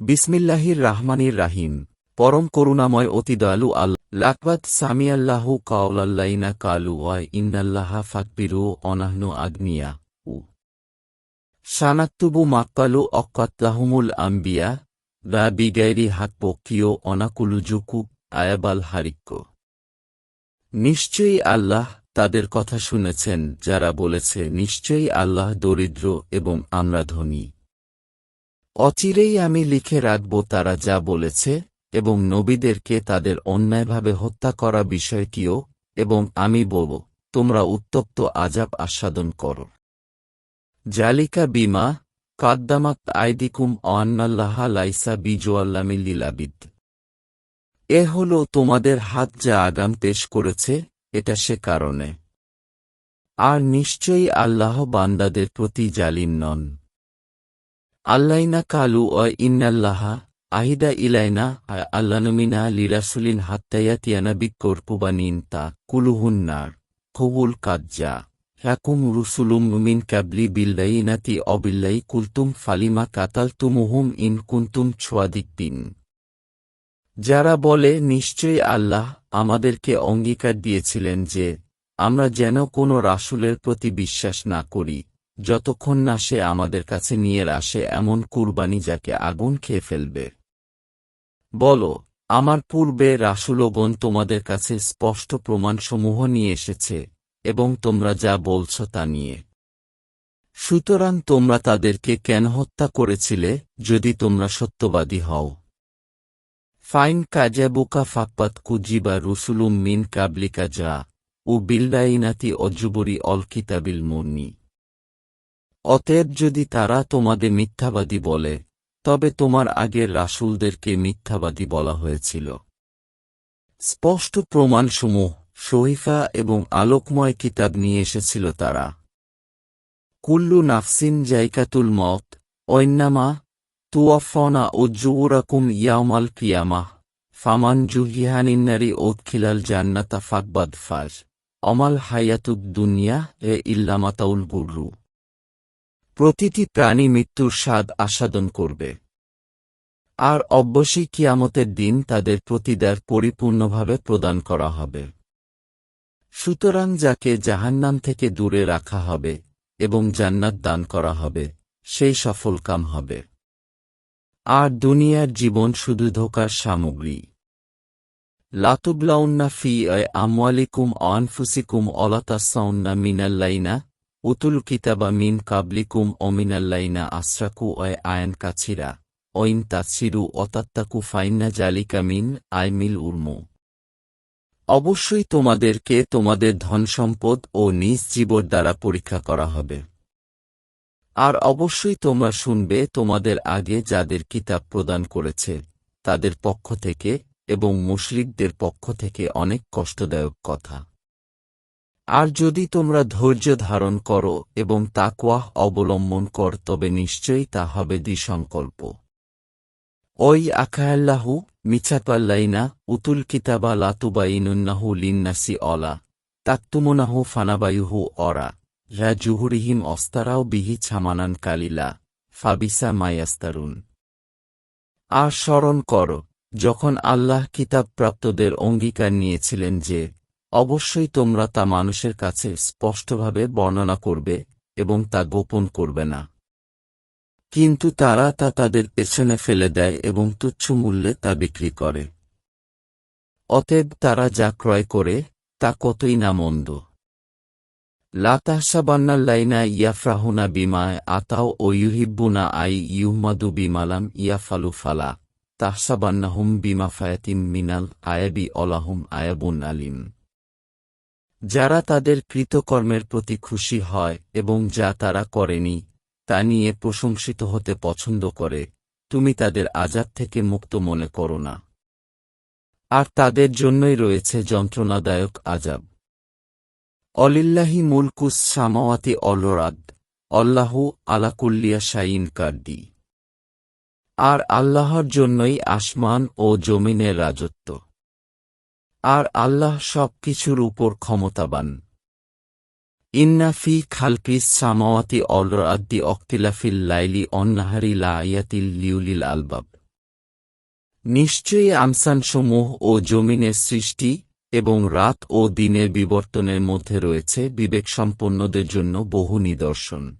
বিসমিল্লাহির রাহমানির রাহিম। পরম করুণাময় অতি দয়ালু লাকবাদ সামিয়াল্লাহু কাউলাল্লাইনা কালু ওয়াই ইন্নাল্লাহা ফাকবিরু অনাহনু আগ্নিয়া উ। সানাক্তুবু মাক্কালু অক্কাতলাহুমুল আম্বিয়া। বা বিগাইরি হাক পক্ষীয় অনাকুলুজুকু আয়াবাল হারিক্য নিশ্চয়ই আল্লাহ তাদের কথা শুনেছেন, যারা বলেছে, নিশ্চয়ই আল্লাহ দরিদ্র এবং আমরা ধনী। অচিরেই আমি লিখে রাখব তারা যা বলেছে, এবং নবীদেরকে তাদের অন্যায়ভাবে হত্যা করা বিষয়টিও, এবং আমি বলব, তোমরা উত্তপ্ত আজাব আস্বাদন করো। জালিকা বিমা, কাদ্দামাত আইদিকুম অন্নাল্লাহা লাইসা বিজোয়াল্লামিল্লিলাবিদ এ হল তোমাদের হাত যা আগাম পেশ করেছে, এটা সে কারণে। আর নিশ্চয়ই আল্লাহ বান্দাদের প্রতি জালিম নন। আল্লাইনা কালু ও ইন্নাল্লাহা আহিদা ইলাইনা আল্লানুমিনা লিরাসুলিন হাত্তায়াতিয়ানা বিকর্পুবানিন তা কুলুহুন্নার কবুল কাজ্জা। হ্যাকুম রুসুলুম মিন ক্যাবলি বিল্লাইনাতি অবিল্লাই কুলতুম ফালিমা কাতালতুমুহুম ইন কুন্তুম ছোয়াদিকবিন যারা বলে, নিশ্চয়ই আল্লাহ আমাদেরকে অঙ্গীকার দিয়েছিলেন যে আমরা যেন কোনো রাসুলের প্রতি বিশ্বাস না করি। যতক্ষণ না সে আমাদের কাছে নিয়ে আসে এমন কুরবানি যাকে আগুন খেয়ে ফেলবে। বল, আমার পূর্বে রাসুলগণ তোমাদের কাছে স্পষ্ট প্রমাণসমূহ নিয়ে এসেছে, এবং তোমরা যা বলছ তা নিয়ে। সুতরাং তোমরা তাদেরকে কেন হত্যা করেছিলে, যদি তোমরা সত্যবাদী হও? ফাইন কাজাবুকা ফাপ্পাত কুজিবা রুসুলুম মিন কাবলিকা যা ও বিল্লাইনাতি অজুবরি অল কিতাবিল অতএব যদি তারা তোমাদের মিথ্যাবাদী বলে, তবে তোমার আগের রাসুলদেরকে মিথ্যাবাদী বলা হয়েছিল। স্পষ্ট প্রমাণসমূহ, শহীফা এবং আলোকময় কিতাব নিয়ে এসেছিল তারা। কুল্লু নাফসিন জাইকাতুল মত ঐন্নামা তুয়াফনা ও জুউরাকুম ইয়ামাল কিয়ামাহ, ফামান জুহিহানিন্নারি ওৎখিলাল জান্নাতা ফাকবাদ ফাজ, অমাল হায়াতুদ দুনিয়া এ ইল্লামাতাউল গুরু প্রতিটি প্রাণী মৃত্যুর স্বাদ আস্বাদন করবে। আর অবশ্যই কিয়ামতের দিন তাদের প্রতিদার পরিপূর্ণভাবে প্রদান করা হবে। সুতরাং যাকে জাহান্নাম থেকে দূরে রাখা হবে এবং জান্নাত দান করা হবে, সেই সফলকাম হবে। আর দুনিয়ার জীবন শুধু ধোকার সামগ্রী। লাতুবলাউন্না ফি আমওয়ালিকুম আনফুসিকুম অলাতাসাউন্না মিনাল্লাইনা উতুল কিতাবা মিন কাবলিকুম অমিনাল্লাইনা আশ্রাকু অয় আয়ন কাছিরা ঐন তাৎসিরু অতাত্তাকু ফাইন্না জালিকা মিন আইমিল উর্মু। অবশ্যই তোমাদেরকে তোমাদের ধনসম্পদ ও নিজ জীবর দ্বারা পরীক্ষা করা হবে। আর অবশ্যই তোমরা শুনবে তোমাদের আগে যাদের কিতাব প্রদান করেছে, তাদের পক্ষ থেকে এবং মুশরিকদের পক্ষ থেকে অনেক কষ্টদায়ক কথা। আর যদি তোমরা ধৈর্য ধারণ করো এবং তাকওয়াহ অবলম্বন কর, তবে নিশ্চয়ই তা হবে দ্বিসংকল্প। ওই আখায়াল্লাহু মিছাপাল্লাইনা উতুল কিতাবা লাতুবাইনুন্নাহু লিন্নাসি অলা, তাকতুমুনাহু ফানাবায়ুহু অরা, রা জুহুরিহিম অস্তারাও বিহি ছামানান কালিলা, ফাবিসা মায়াস্তারুন। আর স্মরণ কর, যখন আল্লাহ কিতাবপ্রাপ্তদের অঙ্গীকার নিয়েছিলেন যে অবশ্যই তোমরা তা মানুষের কাছে স্পষ্টভাবে বর্ণনা করবে এবং তা গোপন করবে না। কিন্তু তারা তা তাদের পেছনে ফেলে দেয় এবং তুচ্ছ মূল্যে তা বিক্রি করে। অতএব তারা যা ক্রয় করে, তা কতই না মন্দ। লাতাহসাবান্নাল্লাইনা ইয়াফরাহুনা বিমায় আতাও ও ইউহিব্বুনা আই ইউহমাদু বিমালাম ইয়াফালু ফালা। তাহসাবান্নাহুম বিমাফায়াতিম মিনাল আয়াবি অলাহুম আয়াবুন আলিম। যারা তাদের কৃতকর্মের প্রতি খুশি হয় এবং যা তারা করেনি, তা নিয়ে প্রশংসিত হতে পছন্দ করে, তুমি তাদের আজাদ থেকে মুক্ত মনে করো না। আর তাদের জন্যই রয়েছে যন্ত্রণাদায়ক আজাব। অলিল্লাহি মুলকুস সামাওয়াতি অলরাদ অল্লাহু আলাকুল্লিয়া শাইন কার্দি আর আল্লাহর জন্যই আসমান ও জমিনের রাজত্ব। আর আল্লাহ সব কিছুর উপর ক্ষমতাবান। ইন্নাফি খালকিস সামাওয়াতি অলরাদ্দি অক্তিলাফিল লাইলি অন্নাহারি লাইয়াতিল লিউলিল আলবাব। নিশ্চয়ই আমসানসমূহ ও জমিনের সৃষ্টি এবং রাত ও দিনের বিবর্তনের মধ্যে রয়েছে বিবেকসম্পন্নদের জন্য বহু নিদর্শন।